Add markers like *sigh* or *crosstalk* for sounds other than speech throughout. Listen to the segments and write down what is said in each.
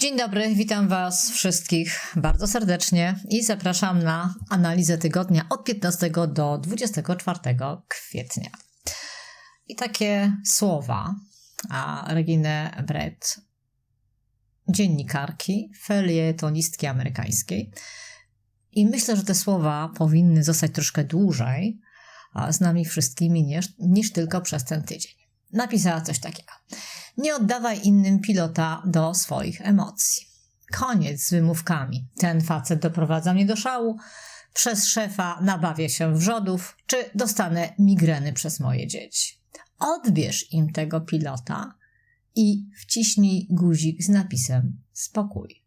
Dzień dobry, witam Was wszystkich bardzo serdecznie i zapraszam na analizę tygodnia od 15 do 24 kwietnia. I takie słowa a Reginy Brett, dziennikarki, felietonistki amerykańskiej. I myślę, że te słowa powinny zostać troszkę dłużej z nami wszystkimi niż, niż tylko przez ten tydzień. Napisała coś takiego. Nie oddawaj innym pilota do swoich emocji. Koniec z wymówkami. Ten facet doprowadza mnie do szału, przez szefa nabawię się wrzodów, czy dostanę migreny przez moje dzieci. Odbierz im tego pilota i wciśnij guzik z napisem spokój.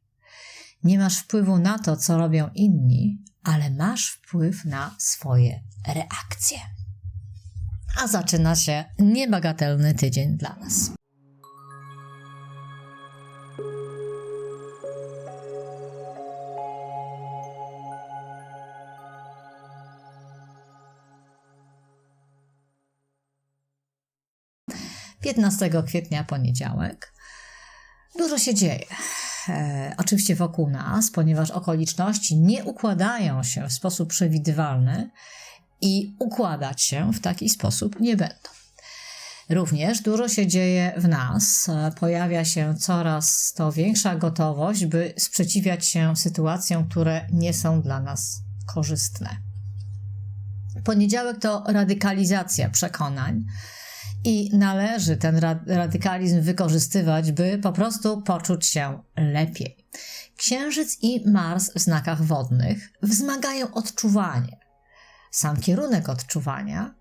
Nie masz wpływu na to, co robią inni, ale masz wpływ na swoje reakcje. A zaczyna się niebagatelny tydzień dla nas. 15 kwietnia, poniedziałek. Dużo się dzieje. E, oczywiście wokół nas, ponieważ okoliczności nie układają się w sposób przewidywalny i układać się w taki sposób nie będą. Również dużo się dzieje w nas. E, pojawia się coraz to większa gotowość, by sprzeciwiać się sytuacjom, które nie są dla nas korzystne. Poniedziałek to radykalizacja przekonań i należy ten radykalizm wykorzystywać, by po prostu poczuć się lepiej. Księżyc i Mars w znakach wodnych wzmagają odczuwanie. Sam kierunek odczuwania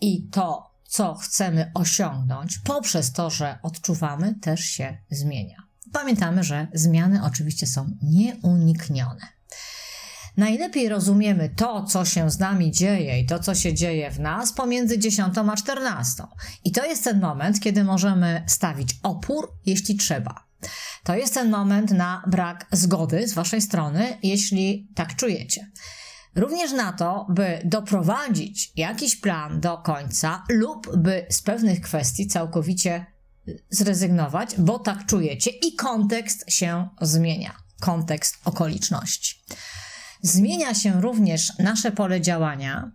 i to, co chcemy osiągnąć poprzez to, że odczuwamy, też się zmienia. Pamiętamy, że zmiany oczywiście są nieuniknione najlepiej rozumiemy to, co się z nami dzieje i to, co się dzieje w nas pomiędzy 10 a 14. I to jest ten moment, kiedy możemy stawić opór, jeśli trzeba. To jest ten moment na brak zgody z Waszej strony, jeśli tak czujecie. Również na to, by doprowadzić jakiś plan do końca lub by z pewnych kwestii całkowicie zrezygnować, bo tak czujecie i kontekst się zmienia. Kontekst okoliczności. Zmienia się również nasze pole działania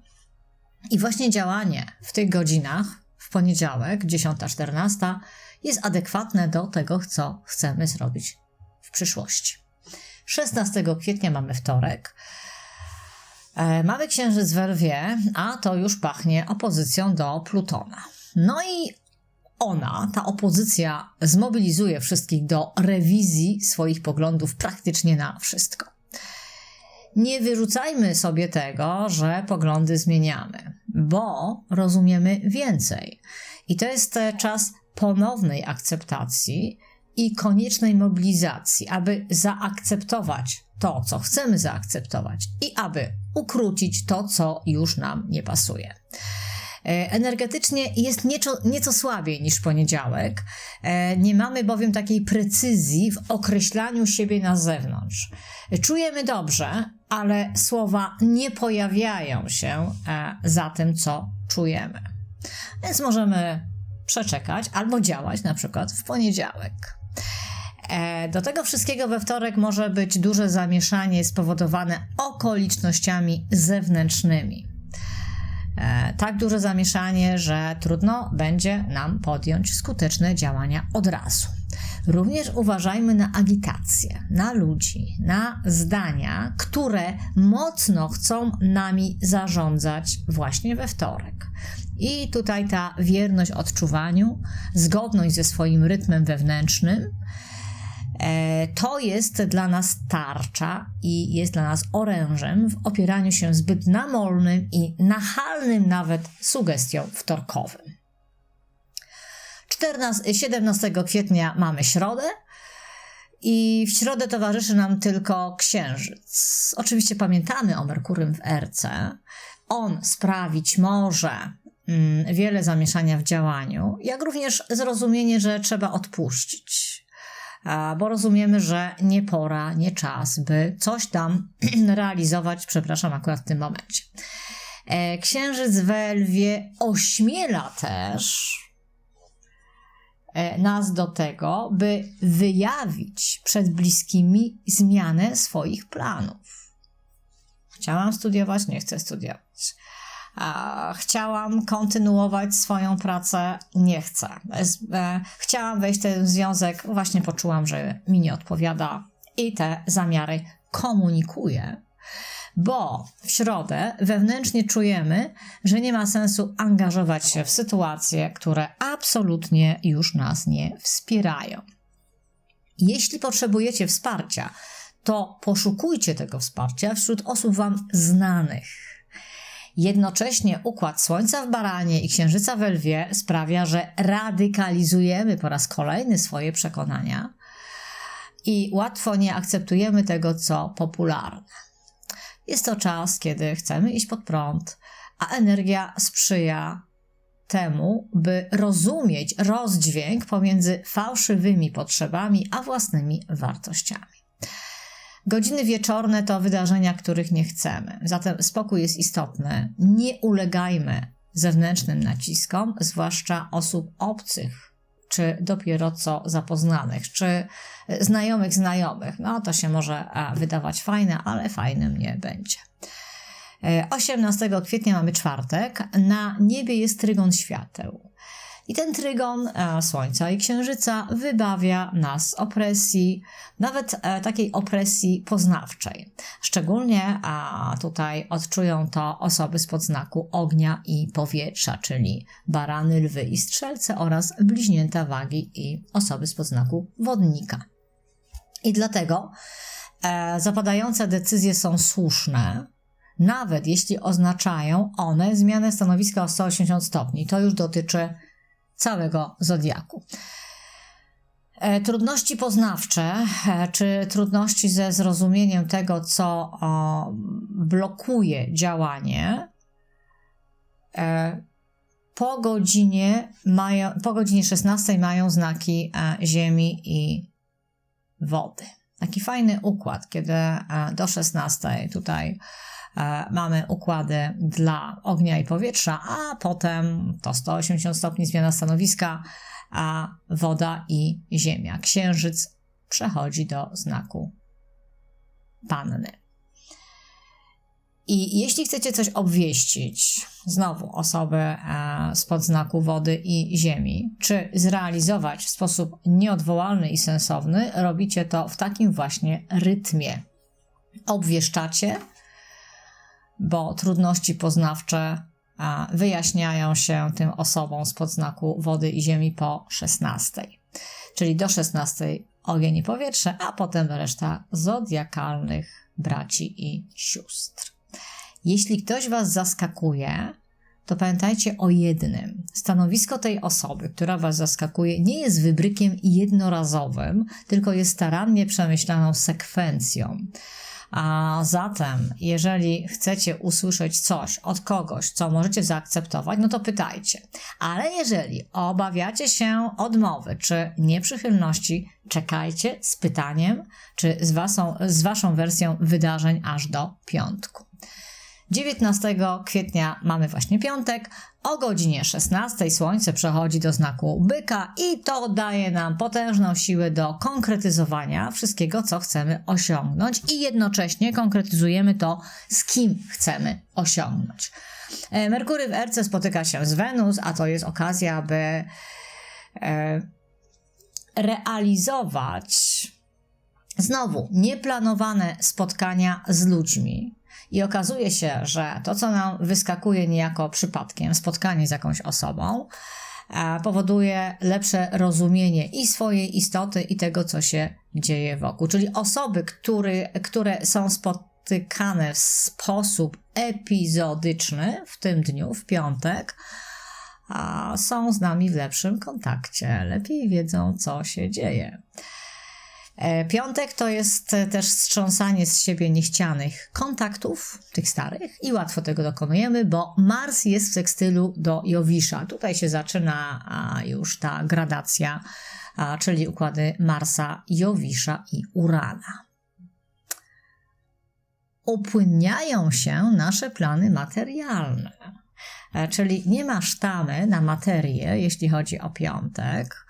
i właśnie działanie w tych godzinach, w poniedziałek, 10-14, jest adekwatne do tego, co chcemy zrobić w przyszłości. 16 kwietnia mamy wtorek. E, mamy księżyc w Lwie, a to już pachnie opozycją do Plutona. No i ona, ta opozycja, zmobilizuje wszystkich do rewizji swoich poglądów praktycznie na wszystko nie wyrzucajmy sobie tego, że poglądy zmieniamy, bo rozumiemy więcej. I to jest czas ponownej akceptacji i koniecznej mobilizacji, aby zaakceptować to, co chcemy zaakceptować i aby ukrócić to, co już nam nie pasuje. E, energetycznie jest nieco, nieco słabiej niż poniedziałek. E, nie mamy bowiem takiej precyzji w określaniu siebie na zewnątrz. Czujemy dobrze, ale słowa nie pojawiają się e, za tym, co czujemy. Więc możemy przeczekać albo działać na przykład w poniedziałek. Do tego wszystkiego we wtorek może być duże zamieszanie spowodowane okolicznościami zewnętrznymi. E, tak duże zamieszanie, że trudno będzie nam podjąć skuteczne działania od razu. Również uważajmy na agitację, na ludzi, na zdania, które mocno chcą nami zarządzać właśnie we wtorek. I tutaj ta wierność odczuwaniu, zgodność ze swoim rytmem wewnętrznym, E, to jest dla nas tarcza i jest dla nas orężem w opieraniu się zbyt namolnym i nachalnym nawet sugestią wtorkowym. 14, 17 kwietnia mamy środę. I w środę towarzyszy nam tylko księżyc. Oczywiście pamiętamy o Merkurym w RC. On sprawić może mm, wiele zamieszania w działaniu, jak również zrozumienie, że trzeba odpuścić bo rozumiemy, że nie pora, nie czas, by coś tam *clears throat* realizować, przepraszam, akurat w tym momencie. E, księżyc w Lwie ośmiela też nas do tego, by wyjawić przed bliskimi zmianę swoich planów. Chciałam studiować, nie chcę studiować. Chciałam kontynuować swoją pracę, nie chcę. E, chciałam wejść w ten związek, właśnie poczułam, że mi nie odpowiada i te zamiary komunikuję bo w środę wewnętrznie czujemy, że nie ma sensu angażować się w sytuacje, które absolutnie już nas nie wspierają. Jeśli potrzebujecie wsparcia, to poszukujcie tego wsparcia wśród osób Wam znanych. Jednocześnie układ Słońca w Baranie i Księżyca w Lwie sprawia, że radykalizujemy po raz kolejny swoje przekonania i łatwo nie akceptujemy tego, co popularne. Jest to czas, kiedy chcemy iść pod prąd, a energia sprzyja temu, by rozumieć rozdźwięk pomiędzy fałszywymi potrzebami a własnymi wartościami. Godziny wieczorne to wydarzenia, których nie chcemy. Zatem spokój jest istotny. Nie ulegajmy zewnętrznym naciskom, zwłaszcza osób obcych czy dopiero co zapoznanych, czy znajomych znajomych. No to się może e, wydawać fajne, ale fajnym nie będzie. 18 e, kwietnia mamy czwartek. Na niebie jest trygon świateł. I ten trygon e, Słońca i Księżyca wybawia nas z opresji, nawet e, takiej opresji poznawczej. Szczególnie tutaj odczują to osoby spod znaku ognia i powietrza, czyli barany, lwy i strzelce oraz bliźnięta wagi i osoby spod znaku wodnika. I dlatego e, zapadające decyzje są słuszne, nawet jeśli oznaczają one zmianę stanowiska o 180 stopni. To już dotyczy całego zodiaku. E, trudności poznawcze, e, czy trudności ze zrozumieniem tego, co blokuje działanie, e, po godzinie, mają, po godzinie 16 mają znaki Ziemi i wody. Taki fajny układ, kiedy do 16 tutaj mamy układy dla ognia i powietrza, a potem to 180 stopni zmiana stanowiska, a woda i ziemia. Księżyc przechodzi do znaku panny. I jeśli chcecie coś obwieścić, znowu osoby e, spod znaku wody i ziemi, czy zrealizować w sposób nieodwołalny i sensowny, robicie to w takim właśnie rytmie. Obwieszczacie, bo trudności poznawcze wyjaśniają się tym osobom z podznaku wody i ziemi po 16. Czyli do 16 ogień i powietrze, a potem reszta zodiakalnych braci i sióstr. Jeśli ktoś Was zaskakuje, to pamiętajcie o jednym. Stanowisko tej osoby, która Was zaskakuje, nie jest wybrykiem jednorazowym, tylko jest starannie przemyślaną sekwencją. A zatem, jeżeli chcecie usłyszeć coś od kogoś, co możecie zaakceptować, no to pytajcie. Ale jeżeli obawiacie się odmowy czy nieprzychylności, czekajcie z pytaniem czy z waszą, z waszą wersją wydarzeń aż do piątku. 19 kwietnia mamy właśnie piątek. O godzinie 16 Słońce przechodzi do znaku byka i to daje nam potężną siłę do konkretyzowania wszystkiego, co chcemy osiągnąć i jednocześnie konkretyzujemy to, z kim chcemy osiągnąć. E, Merkury w Erce spotyka się z Wenus, a to jest okazja, by e, realizować znowu nieplanowane spotkania z ludźmi, i okazuje się, że to, co nam wyskakuje niejako przypadkiem, spotkanie z jakąś osobą, e, powoduje lepsze rozumienie i swojej istoty, i tego, co się dzieje wokół. Czyli osoby, który, które są spotykane w sposób epizodyczny w tym dniu, w piątek, są z nami w lepszym kontakcie, lepiej wiedzą, co się dzieje. E, piątek to jest e, też strząsanie z siebie niechcianych kontaktów, tych starych, i łatwo tego dokonujemy, bo Mars jest w sekstylu do Jowisza. Tutaj się zaczyna już ta gradacja, czyli układy Marsa, Jowisza i Urana. Upłynniają się nasze plany materialne. E, czyli nie ma sztamy na materię, jeśli chodzi o piątek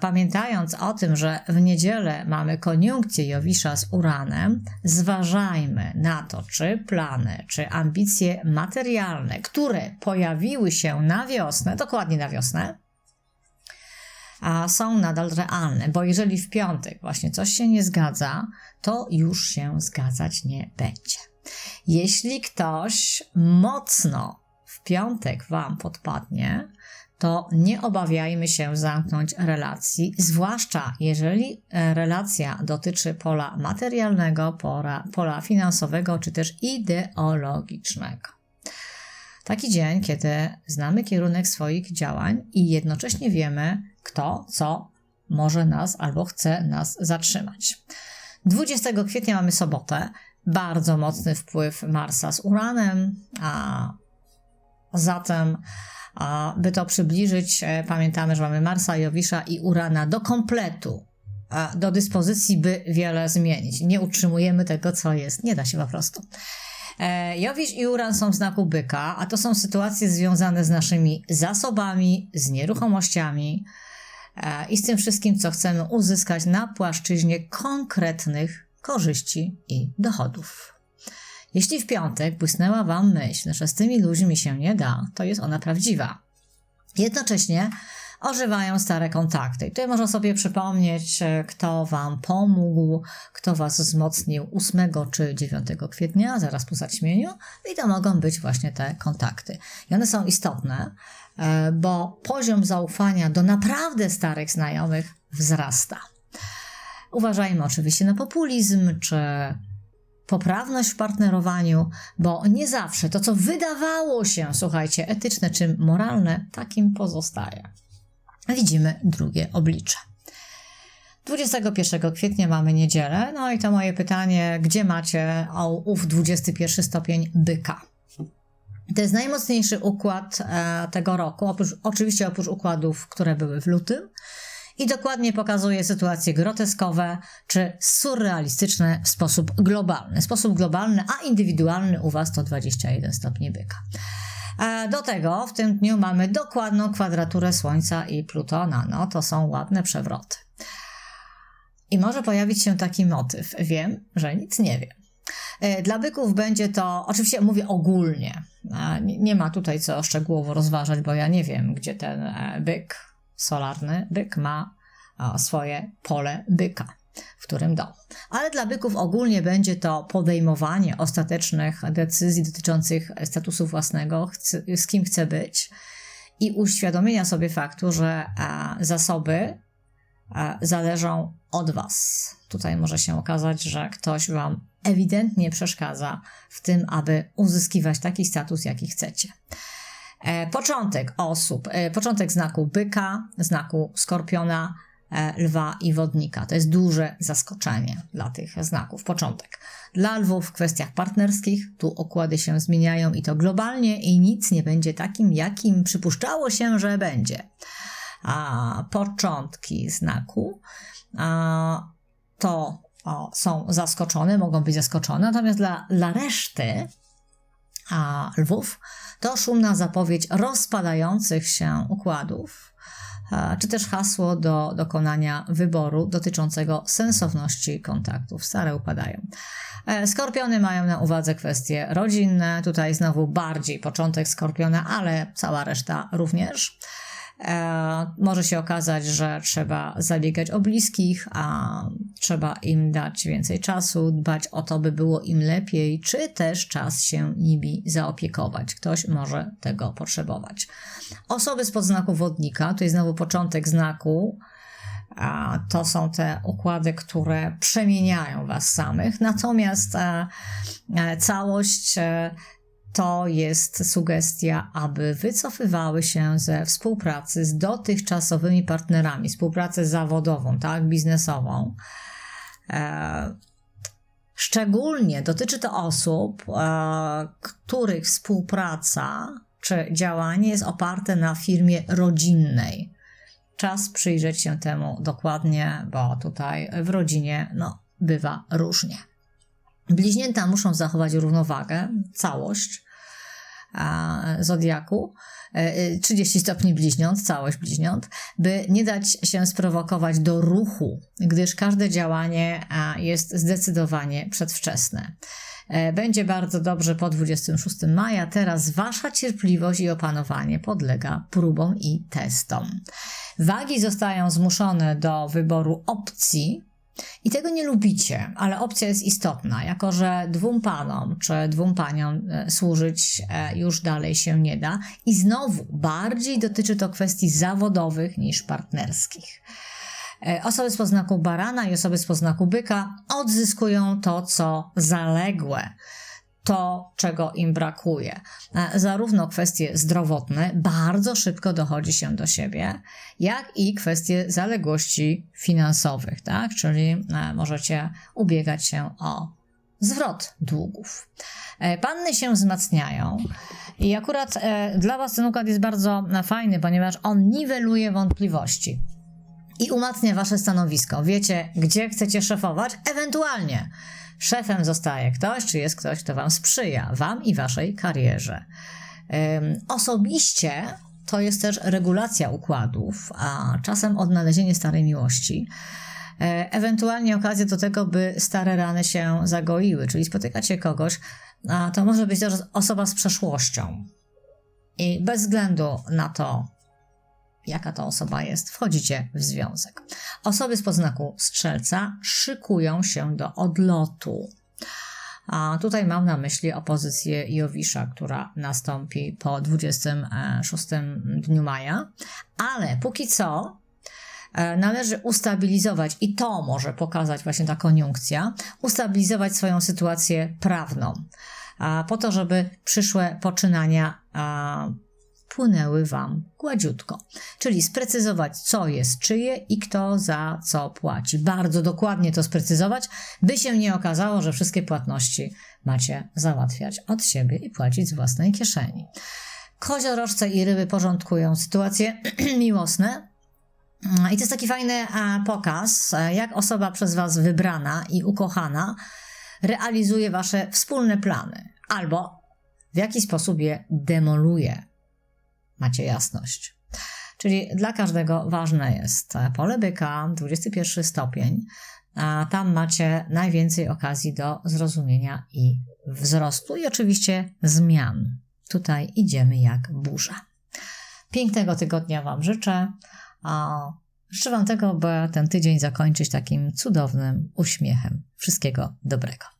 Pamiętając o tym, że w niedzielę mamy koniunkcję Jowisza z Uranem, zważajmy na to, czy plany, czy ambicje materialne, które pojawiły się na wiosnę, dokładnie na wiosnę, a są nadal realne, bo jeżeli w piątek właśnie coś się nie zgadza, to już się zgadzać nie będzie. Jeśli ktoś mocno w piątek Wam podpadnie, to nie obawiajmy się zamknąć relacji, zwłaszcza jeżeli e, relacja dotyczy pola materialnego, pola, pola finansowego czy też ideologicznego. Taki dzień, kiedy znamy kierunek swoich działań i jednocześnie wiemy, kto, co może nas albo chce nas zatrzymać. 20 kwietnia mamy sobotę, bardzo mocny wpływ Marsa z Uranem, a zatem by to przybliżyć, e, pamiętamy, że mamy Marsa, Jowisza i Urana do kompletu, do dyspozycji, by wiele zmienić. Nie utrzymujemy tego, co jest. Nie da się po prostu. E, Jowisz i Uran są w znaku byka, a to są sytuacje związane z naszymi zasobami, z nieruchomościami e, i z tym wszystkim, co chcemy uzyskać na płaszczyźnie konkretnych korzyści i dochodów. Jeśli w piątek błysnęła Wam myśl, że z tymi ludźmi się nie da, to jest ona prawdziwa. Jednocześnie ożywają stare kontakty. I tutaj można sobie przypomnieć, e, kto Wam pomógł, kto Was wzmocnił 8 czy 9 kwietnia, zaraz po zaćmieniu, i to mogą być właśnie te kontakty. I one są istotne, e, bo poziom zaufania do naprawdę starych znajomych wzrasta. Uważajmy oczywiście na populizm czy poprawność w partnerowaniu, bo nie zawsze to, co wydawało się, słuchajcie, etyczne czy moralne, takim pozostaje. Widzimy drugie oblicze. 21 kwietnia mamy niedzielę, no i to moje pytanie, gdzie macie ów 21 stopień byka? To jest najmocniejszy układ e, tego roku, oprócz, oczywiście oprócz układów, które były w lutym i dokładnie pokazuje sytuacje groteskowe czy surrealistyczne w sposób globalny. Sposób globalny, a indywidualny u Was to 21 stopni byka. Do tego w tym dniu mamy dokładną kwadraturę Słońca i Plutona. No to są ładne przewroty. I może pojawić się taki motyw. Wiem, że nic nie wiem. E, dla byków będzie to, oczywiście mówię ogólnie, nie ma tutaj co szczegółowo rozważać, bo ja nie wiem, gdzie ten e, byk solarny, byk ma swoje pole byka, w którym domu. Ale dla byków ogólnie będzie to podejmowanie ostatecznych decyzji dotyczących statusu własnego, z kim chce być i uświadomienia sobie faktu, że zasoby zależą od Was. Tutaj może się okazać, że ktoś Wam ewidentnie przeszkadza w tym, aby uzyskiwać taki status, jaki chcecie. E, początek osób, e, początek znaku byka, znaku skorpiona, e, lwa i wodnika. To jest duże zaskoczenie dla tych znaków. Początek. Dla lwów w kwestiach partnerskich tu okłady się zmieniają i to globalnie i nic nie będzie takim, jakim przypuszczało się, że będzie. A początki znaku a, to o, są zaskoczone, mogą być zaskoczone, natomiast dla, dla reszty a lwów to szumna zapowiedź rozpadających się układów, czy też hasło do dokonania wyboru dotyczącego sensowności kontaktów. Stare upadają. E, skorpiony mają na uwadze kwestie rodzinne, tutaj znowu bardziej początek skorpiona, ale cała reszta również. E, może się okazać, że trzeba zabiegać o bliskich, a trzeba im dać więcej czasu, dbać o to, by było im lepiej, czy też czas się nimi zaopiekować. Ktoś może tego potrzebować. Osoby z podznaku wodnika, to jest znowu początek znaku, to są te układy, które przemieniają Was samych, natomiast e, e, całość to jest sugestia, aby wycofywały się ze współpracy z dotychczasowymi partnerami, współpracę zawodową, tak, biznesową. E, szczególnie dotyczy to osób, e, których współpraca czy działanie jest oparte na firmie rodzinnej. Czas przyjrzeć się temu dokładnie, bo tutaj w rodzinie no, bywa różnie. Bliźnięta muszą zachować równowagę, całość, zodiaku, 30 stopni bliźniąt, całość bliźniąt, by nie dać się sprowokować do ruchu, gdyż każde działanie jest zdecydowanie przedwczesne. E, będzie bardzo dobrze po 26 maja. Teraz wasza cierpliwość i opanowanie podlega próbom i testom. Wagi zostają zmuszone do wyboru opcji, i tego nie lubicie, ale opcja jest istotna, jako że dwóm panom czy dwóm paniom e, służyć e, już dalej się nie da. I znowu bardziej dotyczy to kwestii zawodowych niż partnerskich. E, osoby z poznaku barana i osoby z poznaku byka odzyskują to, co zaległe to, czego im brakuje. E, zarówno kwestie zdrowotne bardzo szybko dochodzi się do siebie, jak i kwestie zaległości finansowych, tak? Czyli e, możecie ubiegać się o zwrot długów. Panny się wzmacniają i akurat dla Was ten układ jest bardzo fajny, ponieważ on niweluje wątpliwości i umacnia wasze stanowisko. Wiecie, gdzie chcecie szefować? Ewentualnie szefem zostaje ktoś, czy jest ktoś, kto wam sprzyja, wam i waszej karierze. osobiście to jest też regulacja układów, a czasem odnalezienie starej miłości. E, ewentualnie okazja do tego, by stare rany się zagoiły, czyli spotykacie kogoś, a to może być też osoba z przeszłością. I bez względu na to, jaka to osoba jest, wchodzicie w związek. Osoby z poznaku strzelca szykują się do odlotu. A tutaj mam na myśli opozycję Jowisza, która nastąpi po 26 dniu maja, ale póki co e, należy ustabilizować, i to może pokazać właśnie ta koniunkcja, ustabilizować swoją sytuację prawną, po to, żeby przyszłe poczynania płynęły Wam gładziutko. Czyli sprecyzować, co jest czyje i kto za co płaci. Bardzo dokładnie to sprecyzować, by się nie okazało, że wszystkie płatności macie załatwiać od siebie i płacić z własnej kieszeni. Koziorożce i ryby porządkują sytuacje *clears throat* miłosne, i to jest taki fajny pokaz, jak osoba przez Was wybrana i ukochana realizuje Wasze wspólne plany, albo w jaki sposób je demoluje macie jasność. Czyli dla każdego ważne jest pole byka, 21 stopień, a tam macie najwięcej okazji do zrozumienia i wzrostu i oczywiście zmian. Tutaj idziemy jak burza. Pięknego tygodnia Wam życzę. Życzę Wam tego, by ten tydzień zakończyć takim cudownym uśmiechem. Wszystkiego dobrego.